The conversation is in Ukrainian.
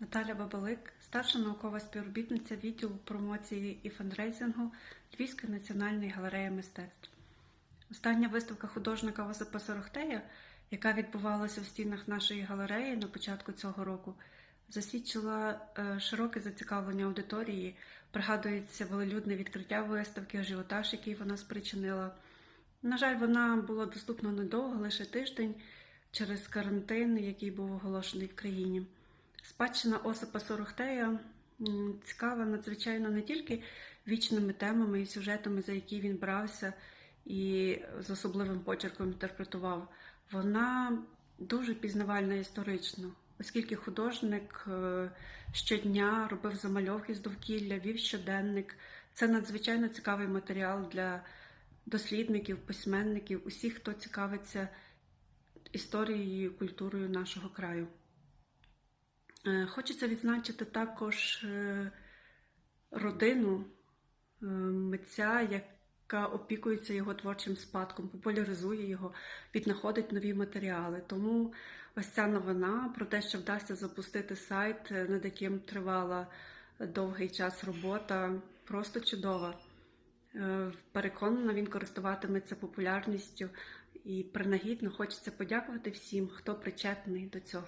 Наталя Бабалик, старша наукова співробітниця відділу промоції і фандрейзингу Львівської національної галереї мистецтв. Остання виставка художника Осипа Сорохтея, яка відбувалася в стінах нашої галереї на початку цього року, засвідчила е, широке зацікавлення аудиторії. Пригадується велелюдне відкриття виставки, ажіотаж, який вона спричинила. На жаль, вона була доступна недовго, лише тиждень через карантин, який був оголошений в країні. Спадщина Осипа Сорохтея цікава надзвичайно не тільки вічними темами і сюжетами, за які він брався і з особливим почерком інтерпретував. Вона дуже пізнавальна історично, оскільки художник е, щодня робив замальовки з довкілля, вів щоденник. Це надзвичайно цікавий матеріал для дослідників, письменників, усіх, хто цікавиться історією культурою нашого краю. Е, Хочеться відзначити також е, родину е, митця, яка опікується його творчим спадком, популяризує його, віднаходить нові матеріали. Тому ось ця новина про те, що вдасться запустити сайт, над яким тривала довгий час робота, просто чудова. Переконана, він користуватиметься популярністю і принагідно хочеться подякувати всім, хто причетний до цього.